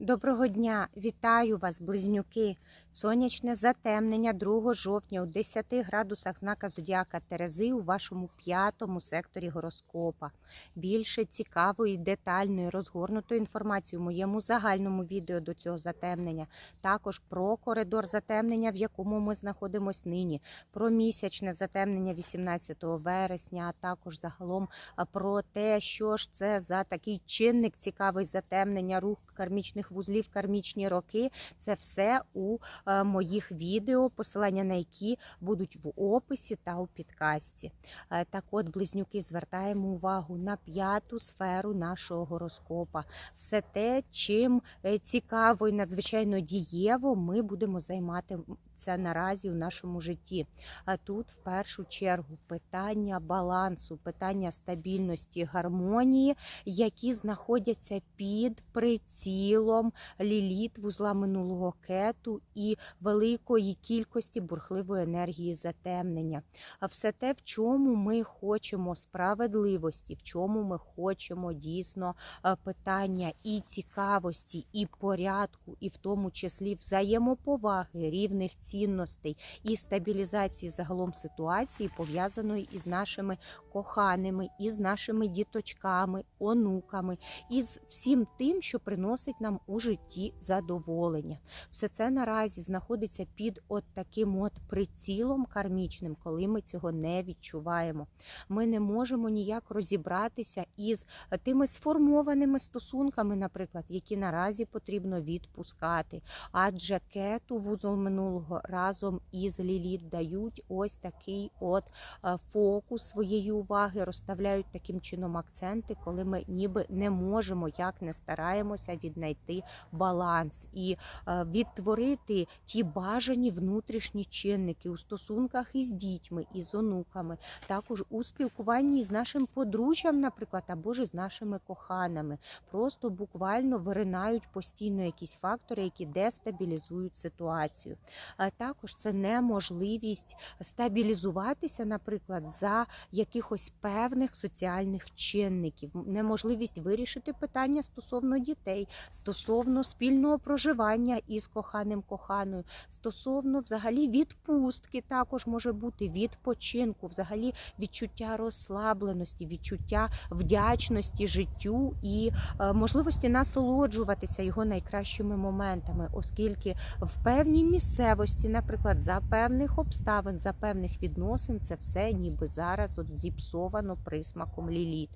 Доброго дня! Вітаю вас, близнюки! Сонячне затемнення 2 жовтня у 10 градусах знака Зодіака Терези у вашому п'ятому секторі гороскопа. Більше цікавої, детальної, розгорнутої інформації у моєму загальному відео до цього затемнення. Також про коридор затемнення, в якому ми знаходимося нині, про місячне затемнення 18 вересня, а також загалом про те, що ж це за такий чинник цікавий затемнення, рух кармічних вузлів, кармічні роки. Це все у е, моїх відео, посилання на які будуть в описі та у підкасті. Е, Так от, близнюки, звертаємо увагу на п'яту сферу нашого гороскопа. Все те, чим е, цікаво і надзвичайно дієво ми будемо займатися наразі у нашому житті. А тут в першу чергу питання балансу, питання стабільності, гармонії, які знаходяться під прицілом ліліт вузла минулого кету і великої кількості бурхливої енергії затемнення. А все те, в чому ми хочемо справедливості, в чому ми хочемо дійсно е, питання і цікавості, і порядку, і в тому числі взаємоповаги, рівних цінностей і стабілізації загалом ситуації, пов'язаної із нашими коханими, із нашими діточками, онуками, із всім тим, що приносить нам у житті задоволення. Все це наразі знаходиться під от таким от прицілом кармічним, коли ми цього не відчуваємо. Ми не можемо ніяк розібратися із тими сформованими стосунками, наприклад, які наразі потрібно відпускати. Адже кету вузол минулого разом із Ліліт дають ось такий от е, фокус своєї уваги, розставляють таким чином акценти, коли ми ніби не можемо, як не стараємося віднайти баланс і е, відтворити ті бажані внутрішні чинники у стосунках із дітьми, із онуками, також у спілкуванні з нашим подружжям, наприклад, або ж з нашими коханими. Просто буквально виринають постійно якісь фактори, які дестабілізують ситуацію. Також це неможливість стабілізуватися, наприклад, за якихось певних соціальних чинників, неможливість вирішити питання стосовно дітей, стосовно спільного проживання із коханим коханою, стосовно взагалі відпустки, також може бути відпочинку, взагалі відчуття розслабленості, відчуття вдячності життю і е, можливості насолоджуватися його найкращими моментами, оскільки в певній місцевості, наприклад, за певних обставин, за певних відносин, це все ніби зараз от зіпсовано присмаком ліліт.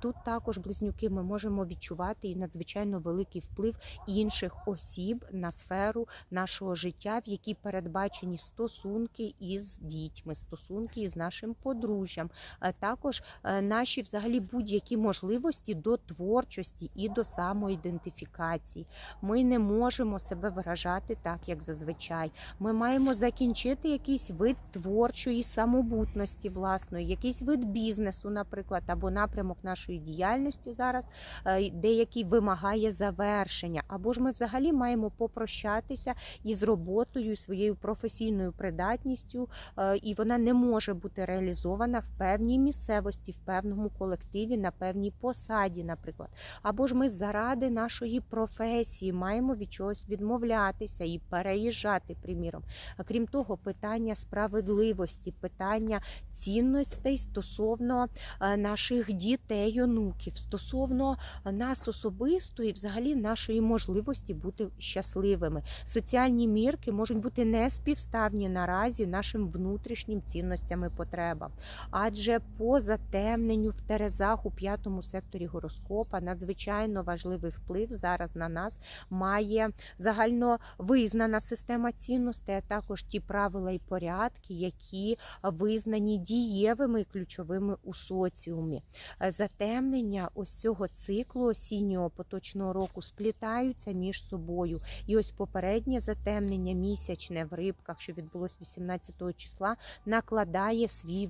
Тут також близнюки ми можемо відчувати і надзвичайно великий вплив інших осіб на сферу нашого життя, в якій передбачені стосунки із дітьми, стосунки із нашим подружжям, а також е, наші взагалі будь-які можливості до творчості і до самоідентифікації. Ми не можемо себе виражати так, як зазвичай. Ми маємо закінчити якийсь вид творчої самобутності власної, якийсь вид бізнесу, наприклад, або напрямок нашої діяльності зараз, е, деякий вимагає завершення, або ж ми взагалі маємо попрощатися із роботою, своєю професійною придатністю, е, і вона не може бути реалізована в певній місцевості, в певному колективі, на певній посаді, наприклад. Або ж ми заради нашої професії маємо від чогось відмовлятися і переїжджати, приміром. Крім того, питання справедливості, питання цінностей стосовно е, наших дітей, онуків, стосовно нас особисто і взагалі нашої можливості бути щасливими. Соціальні мірки можуть бути неспівставні наразі нашим внутрішнім цінностям і потребам. Адже по затемненню в Терезах у п'ятому секторі гороскопа надзвичайно важливий вплив зараз на нас має загально визнана система цінностей, а також ті правила і порядки, які визнані дієвими і ключовими у соціумі. Затемнення ось цього циклу осіннього поточного року сплітаються між собою. І ось попереднє затемнення місячне в рибках, що відбулось 18 числа, накладає свій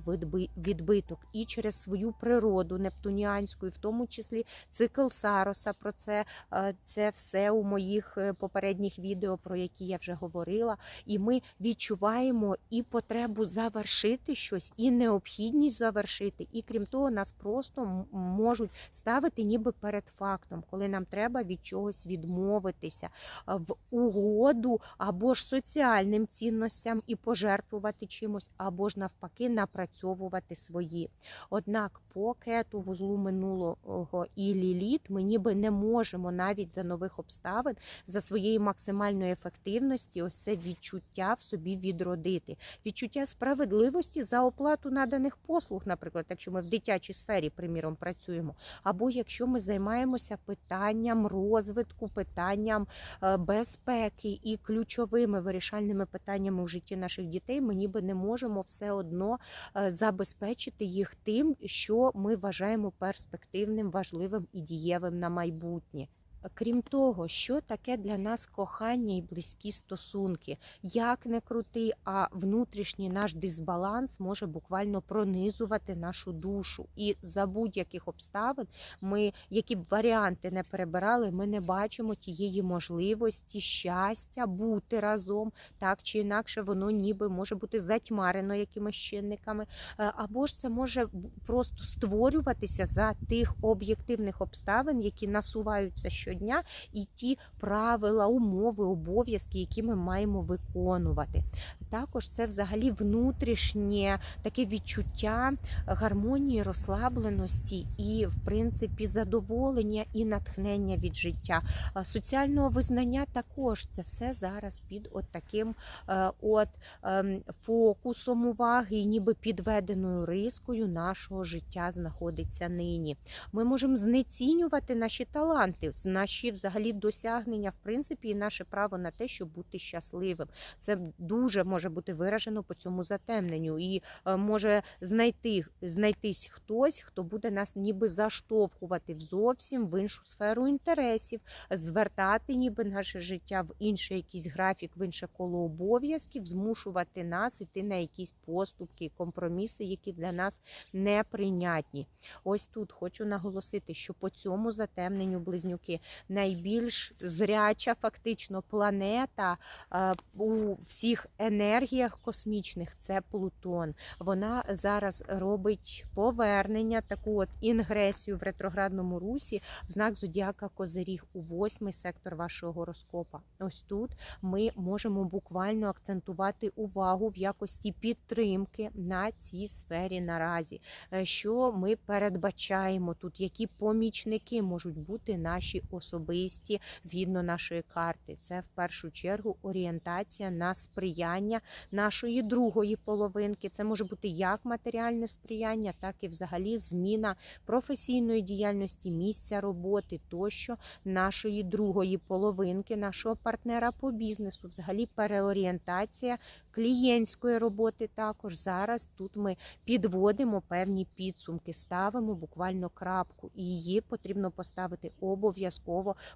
відбиток і через свою природу нептуніанську, і в тому числі цикл Сароса. Про це е, це все у моїх е, попередніх відео, про які я вже говорила. І ми відчуваємо і потребу завершити щось, і необхідність завершити. І крім того, нас просто часто можуть ставити ніби перед фактом, коли нам треба від чогось відмовитися в угоду або ж соціальним цінностям і пожертвувати чимось, або ж навпаки напрацьовувати свої. Однак по кету вузлу минулого і ліліт ми ніби не можемо навіть за нових обставин, за своєї максимальної ефективності, ось це відчуття в собі відродити. Відчуття справедливості за оплату наданих послуг, наприклад, якщо ми в дитячій сфері, приміром, працюємо, або якщо ми займаємося питанням розвитку, питанням е, безпеки і ключовими вирішальними питаннями у житті наших дітей, ми ніби не можемо все одно е, забезпечити їх тим, що ми вважаємо перспективним, важливим і дієвим на майбутнє. Крім того, що таке для нас кохання і близькі стосунки, як не крути, а внутрішній наш дисбаланс може буквально пронизувати нашу душу. І за будь-яких обставин ми, які б варіанти не перебирали, ми не бачимо тієї можливості, щастя бути разом, так чи інакше, воно ніби може бути затьмарено якимись чинниками, Е, або ж це може просто створюватися за тих об'єктивних обставин, які насуваються щодня, і ті правила, умови, обов'язки, які ми маємо виконувати. Також це взагалі внутрішнє таке відчуття гармонії, розслабленості і, в принципі, задоволення і натхнення від життя. Соціального визнання також це все зараз під от таким е, от ем, фокусом уваги, і ніби підведеною рискою нашого життя знаходиться нині. Ми можемо знецінювати наші таланти, наші взагалі досягнення, в принципі, і наше право на те, щоб бути щасливим. Це дуже може бути виражено по цьому затемненню, і е, може знайти знайтись хтось, хто буде нас ніби заштовхувати зовсім в іншу сферу інтересів, звертати ніби наше життя в інший якийсь графік, в інше коло обов'язків, змушувати нас іти на якісь поступки, компроміси, які для нас неприйнятні. Ось тут хочу наголосити, що по цьому затемненню близнюки найбільш зряча фактично планета е, у всіх енергіях космічних це Плутон. Вона зараз робить повернення, таку от інгресію в ретроградному русі в знак зодіака Козиріг у восьмий сектор вашого гороскопа. Ось тут ми можемо буквально акцентувати увагу в якості підтримки на цій сфері наразі. Е, Що ми передбачаємо тут, які помічники можуть бути наші особисті згідно нашої карти. Це в першу чергу орієнтація на сприяння нашої другої половинки. Це може бути як матеріальне сприяння, так і взагалі зміна професійної діяльності, місця роботи тощо нашої другої половинки, нашого партнера по бізнесу, взагалі переорієнтація клієнтської роботи. Також зараз тут ми підводимо певні підсумки, ставимо буквально крапку, і її потрібно поставити обов'язково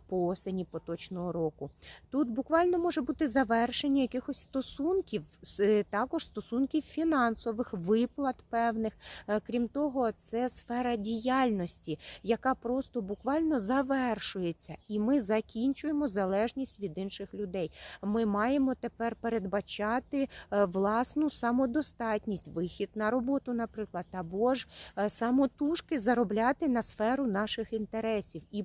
по осені поточного року. Тут буквально може бути завершення якихось стосунків, е, також стосунків фінансових, виплат певних. Е, Крім того, це сфера діяльності, яка просто буквально завершується, і ми закінчуємо залежність від інших людей. Ми маємо тепер передбачати е, власну самодостатність, вихід на роботу, наприклад, або ж самотужки заробляти на сферу наших інтересів і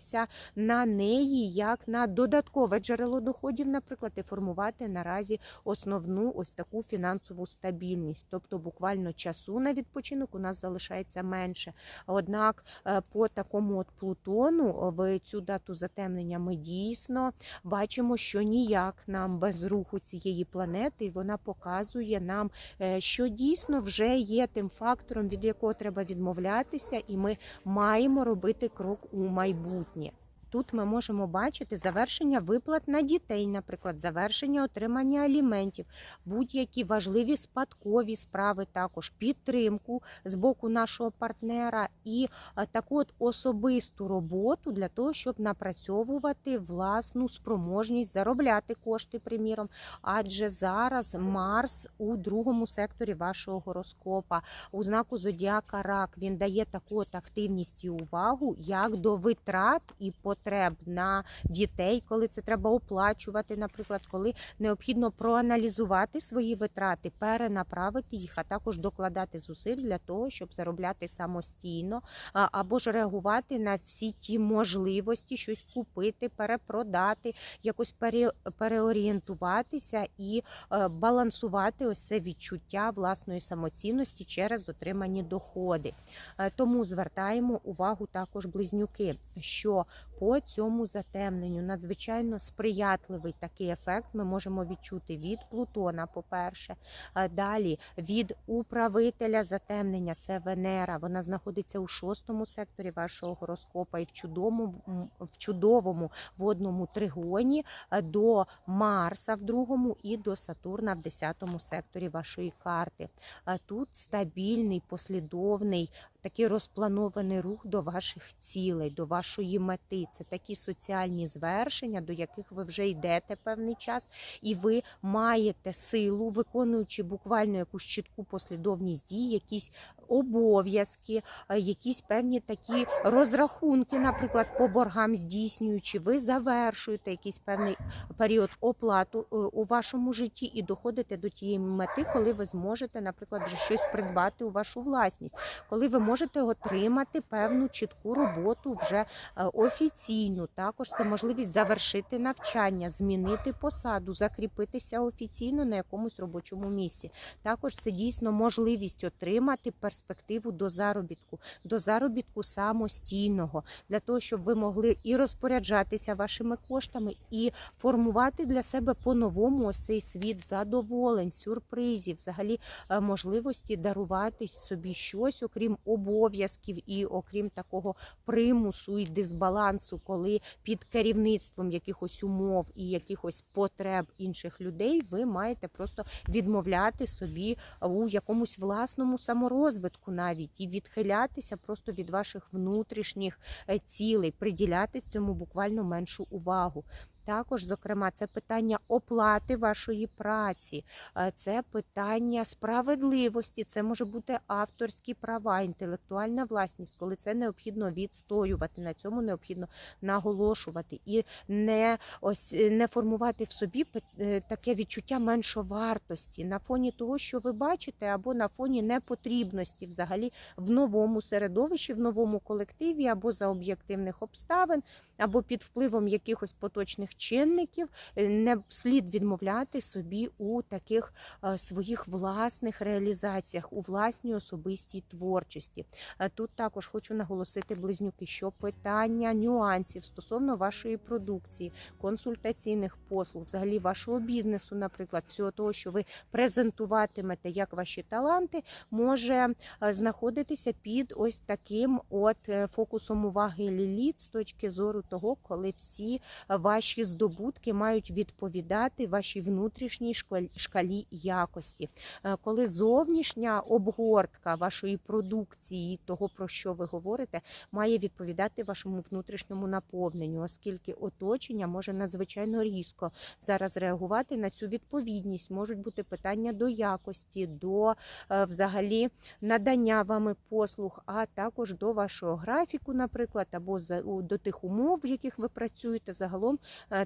покладатися на неї як на додаткове джерело доходів, наприклад, і формувати наразі основну ось таку фінансову стабільність. Тобто, буквально часу на відпочинок у нас залишається менше. Однак, е, по такому от Плутону в цю дату затемнення ми дійсно бачимо, що ніяк нам без руху цієї планети, і вона показує нам, е, що дійсно вже є тим фактором, від якого треба відмовлятися, і ми маємо робити крок у майбутнє майбутнє. Тут ми можемо бачити завершення виплат на дітей, наприклад, завершення отримання аліментів, будь-які важливі спадкові справи, також підтримку з боку нашого партнера і е, таку от особисту роботу для того, щоб напрацьовувати власну спроможність заробляти кошти, приміром. Адже зараз Марс у другому секторі вашого гороскопа, у знаку зодіака Рак, він дає таку от активність і увагу як до витрат і потреб потреб на дітей, коли це треба оплачувати, наприклад, коли необхідно проаналізувати свої витрати, перенаправити їх, а також докладати зусиль для того, щоб заробляти самостійно, або ж реагувати на всі ті можливості, щось купити, перепродати, якось пере, переорієнтуватися і е, балансувати ось це відчуття власної самоцінності через отримані доходи. Е, Тому звертаємо увагу також близнюки, що по цьому затемненню надзвичайно сприятливий такий ефект ми можемо відчути від Плутона, по-перше, Е, далі від управителя затемнення, це Венера. Вона знаходиться у шостому секторі вашого гороскопа і в чудовому, в чудовому водному тригоні е, до Марса в другому і до Сатурна в десятому секторі вашої карти. Е, Тут стабільний, послідовний, такий розпланований рух до ваших цілей, до вашої мети. Це такі соціальні звершення, до яких ви вже йдете певний час, і ви маєте силу, виконуючи буквально якусь чітку послідовність дій, якісь обов'язки, е, якісь певні такі розрахунки, наприклад, по боргам здійснюючи, ви завершуєте якийсь певний період оплату е, у вашому житті і доходите до тієї мети, коли ви зможете, наприклад, вже щось придбати у вашу власність, коли ви можете отримати певну чітку роботу вже е, офіційну. Також це можливість завершити навчання, змінити посаду, закріпитися офіційно на якомусь робочому місці. Також це дійсно можливість отримати перспективу до заробітку, до заробітку самостійного, для того, щоб ви могли і розпоряджатися вашими коштами, і формувати для себе по-новому ось цей світ задоволень, сюрпризів, взагалі е, можливості дарувати собі щось, окрім обов'язків і окрім такого примусу і дисбалансу, коли під керівництвом якихось умов і якихось потреб інших людей ви маєте просто відмовляти собі у якомусь власному саморозвитку, навіть і відхилятися просто від ваших внутрішніх е, цілей, приділяти цьому буквально меншу увагу. Також, зокрема, це питання оплати вашої праці, е, це питання справедливості, це може бути авторські права, інтелектуальна власність, коли це необхідно відстоювати. На цьому необхідно наголошувати і не ось е, не формувати в собі е, таке відчуття меншовартості на фоні того, що ви бачите, або на фоні непотрібності взагалі в новому середовищі, в новому колективі, або за об'єктивних обставин, або під впливом якихось поточних чинників, е, не слід відмовляти собі у таких е, своїх власних реалізаціях, у власній особистій творчості. Е, Тут також хочу наголосити близнюки, що питання нюансів стосовно вашої продукції, консультаційних послуг, взагалі вашого бізнесу, наприклад, всього того, що ви презентуватимете як ваші таланти, може знаходитися під ось таким от фокусом уваги ліліт з точки зору того, коли всі ваші здобутки мають відповідати вашій внутрішній шкал- шкалі якості. Е, Коли зовнішня обгортка вашої продукції, того про що ви говорите, має відповідати вашому внутрішньому наповненню, оскільки оточення може надзвичайно різко зараз реагувати на цю відповідність. Можуть бути питання до якості, до е, взагалі надання вами послуг, а також до вашого графіку, наприклад, або до тих умов, в яких ви працюєте, загалом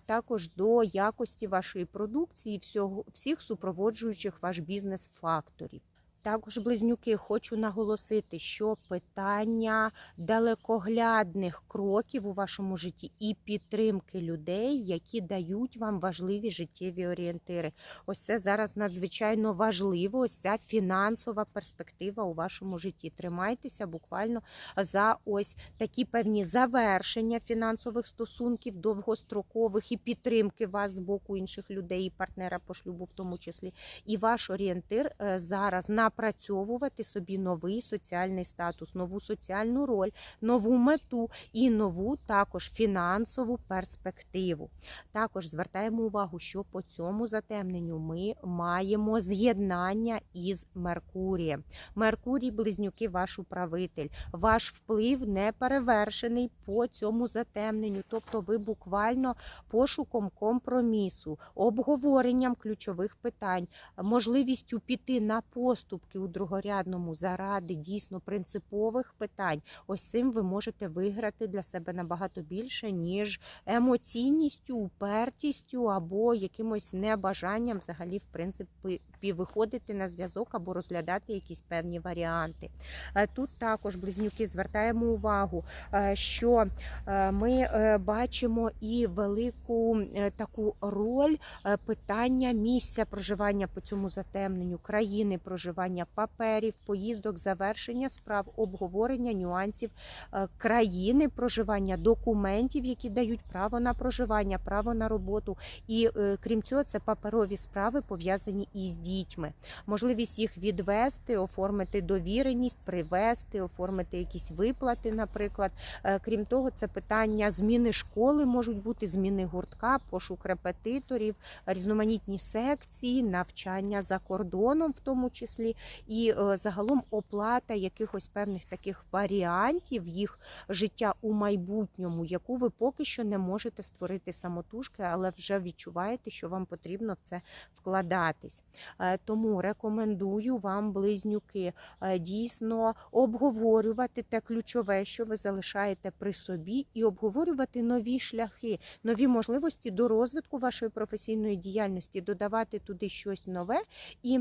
також до якості вашої продукції, всього всіх супроводжуючих ваш бізнес факторів. Також близнюки хочу наголосити, що питання далекоглядних кроків у вашому житті і підтримки людей, які дають вам важливі життєві орієнтири. Ось це зараз надзвичайно важливо. Ось ця фінансова перспектива у вашому житті. Тримайтеся буквально за ось такі певні завершення фінансових стосунків, довгострокових і підтримки вас з боку інших людей, і партнера по шлюбу, в тому числі. І ваш орієнтир е, зараз напрацьовувати собі новий соціальний статус, нову соціальну роль, нову мету і нову також фінансову перспективу. Також звертаємо увагу, що по цьому затемненню ми маємо з'єднання із Меркурієм. Меркурій, близнюки, ваш управитель. Ваш вплив не перевершений по цьому затемненню. Тобто, ви буквально пошуком компромісу, обговоренням ключових питань, можливістю піти на поступ уступки у другорядному заради дійсно принципових питань, ось цим ви можете виграти для себе набагато більше, ніж емоційністю, упертістю або якимось небажанням взагалі, в принципі, виходити на зв'язок або розглядати якісь певні варіанти. Е, Тут також близнюки звертаємо увагу, е, що е, ми бачимо і велику таку роль питання місця проживання по цьому затемненню, країни проживання, паперів, поїздок, завершення справ, обговорення нюансів е, країни проживання, документів, які дають право на проживання, право на роботу. І е, крім цього, це паперові справи пов'язані із дітьми. Можливість їх відвести, оформити довіреність, привести, оформити якісь виплати, наприклад. Е, Крім того, це питання зміни школи можуть бути, зміни гуртка, пошук репетиторів, різноманітні секції, навчання за кордоном, в тому числі, і е, загалом оплата якихось певних таких варіантів їх життя у майбутньому, яку ви поки що не можете створити самотужки, але вже відчуваєте, що вам потрібно в це вкладатись. Е, Тому рекомендую вам, близнюки, е, дійсно обговорювати те ключове, що ви залишаєте при собі, і обговорювати нові шляхи, нові можливості до розвитку вашої професійної діяльності, додавати туди щось нове. І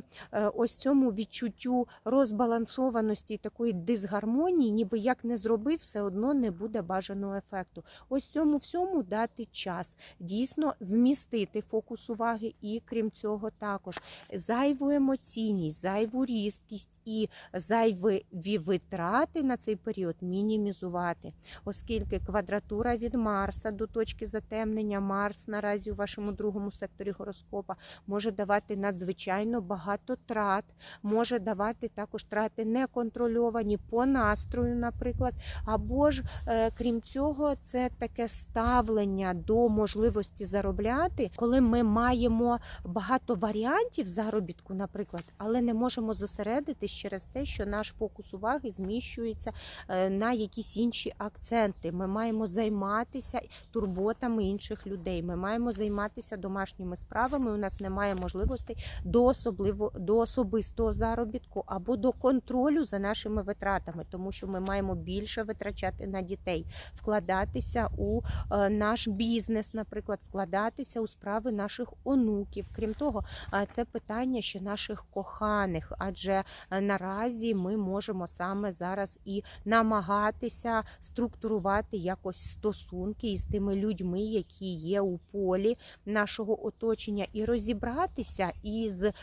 ось цьому відчуттю розбалансованості такої дисгармонії, ніби як не зробив, все одно не буде бажаного ефекту. Ось цьому всьому дати час, дійсно змістити фокус уваги, і крім цього, також зайву емоційність, зайву різкість і зайві витрати на цей період мінімізувати, оскільки квадратура від Марса до точки затемнення Марс наразі у вашому другому секторі гороскопа може давати надзвичайно багато трат, може давати також трати неконтрольовані по настрою, наприклад. Або ж, е, крім цього, це таке ставлення до можливості заробляти, коли ми маємо багато варіантів заробітку, наприклад, але не можемо зосередитись через те, що наш фокус уваги зміщується е, на якісь інші акценти. Ми маємо займатися турботами інших людей. Ми маємо займатися домашніми справами. У нас немає можливостей до особливо до особистого заробітку або до контролю за нашими витратами, тому що ми маємо більше витрачати на дітей, вкладатися у е, наш бізнес, наприклад, вкладатися у справи наших онуків. Крім того, це питання ще наших коханих, адже е, наразі ми можемо саме зараз і намагатися структурувати якось стосунки із тими людьми, які є у полі нашого оточення, і розібратися із е,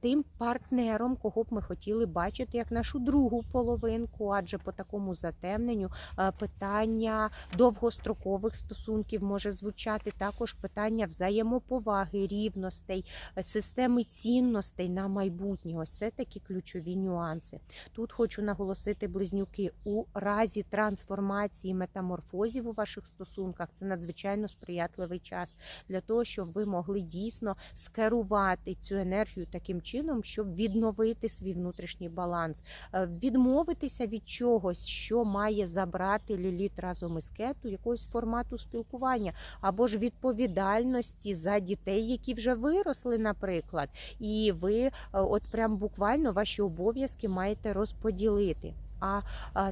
тим партнером, кого б ми хотіли бачити як нашу другу половинку, адже по такому затемненню е, питання довгострокових стосунків може звучати також питання взаємоповаги, рівностей, е, системи цінностей на майбутнє. Ось це такі ключові нюанси. Тут хочу наголосити близнюки у разі трансформації метаморфозів у ваших стосунках. Це надзвичайно сприятливий час для того, щоб ви могли дійсно скерувати цю енергію таким чином, щоб відновити свій внутрішній баланс, Е, відмовитися від чогось, що має забрати ліліт разом із кету, якогось формату спілкування, або ж відповідальності за дітей, які вже виросли, наприклад, і ви е, от прям буквально ваші обов'язки маєте розподілити. А,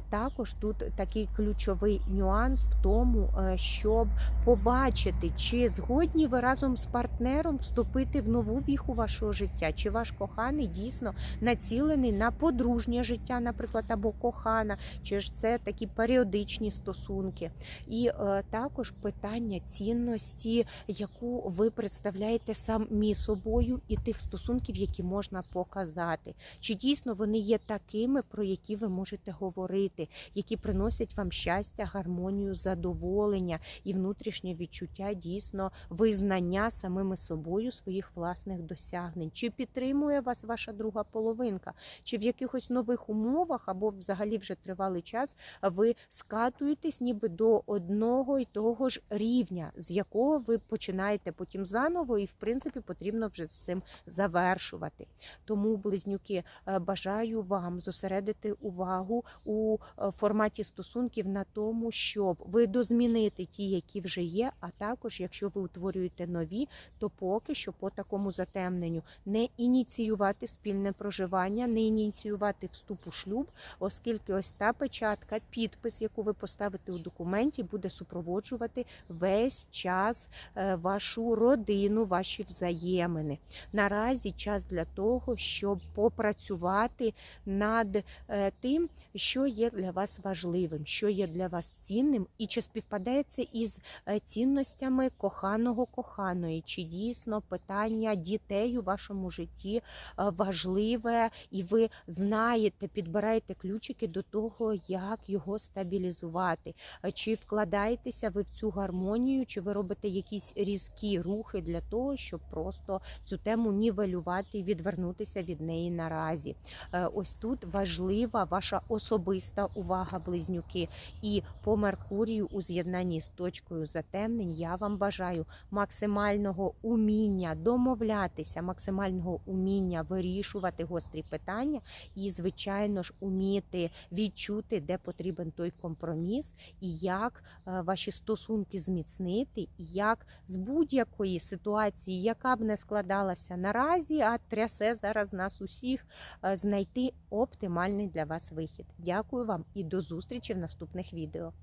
також тут такий ключовий нюанс в тому, е, щоб побачити, чи згодні ви разом з партнером вступити в нову віху вашого життя, чи ваш коханий дійсно націлений на подружнє життя, наприклад, або кохана, чи ж це такі періодичні стосунки. І е, також питання цінності, яку ви представляєте самі собою, і тих стосунків, які можна показати. Чи дійсно вони є такими, про які ви можете говорити, які приносять вам щастя, гармонію, задоволення і внутрішнє відчуття дійсно визнання самими собою своїх власних досягнень? Чи підтримує вас ваша друга половинка? Чи в якихось нових умовах або взагалі вже тривалий час ви скатуєтесь ніби до одного і того ж рівня, з якого ви починаєте потім заново, і в принципі потрібно вже з цим завершувати. Тому, близнюки, е, бажаю вам зосередити увагу увагу у е, форматі стосунків на тому, щоб видозмінити ті, які вже є. А також, якщо ви утворюєте нові, то поки що по такому затемненню не ініціювати спільне проживання, не ініціювати вступ у шлюб, оскільки ось та печатка, підпис, яку ви поставите у документі, буде супроводжувати весь час е, вашу родину, ваші взаємини. Наразі час для того, щоб попрацювати над е, тим, що є для вас важливим, що є для вас цінним, і чи співпадає це із е, цінностями коханого коханої, чи дійсно питання дітей у вашому житті е, важливе, і ви знаєте, підбираєте ключики до того, як його стабілізувати. Е, Чи вкладаєтеся ви в цю гармонію, чи ви робите якісь різкі рухи для того, щоб просто цю тему нівелювати і відвернутися від неї наразі. Ось тут важлива ваша особиста увага, близнюки. І по Меркурію у з'єднанні з точкою затемнень я вам бажаю максимального уміння домовлятися, максимального уміння вирішувати гострі питання і, звичайно ж, уміти відчути, де потрібен той компроміс, і як е, ваші стосунки зміцнити, і як з будь-якої ситуації, яка б не складалася наразі, а трясе зараз нас усіх, е, знайти оптимальний для вас вихід. Дякую вам і до зустрічі в наступних відео.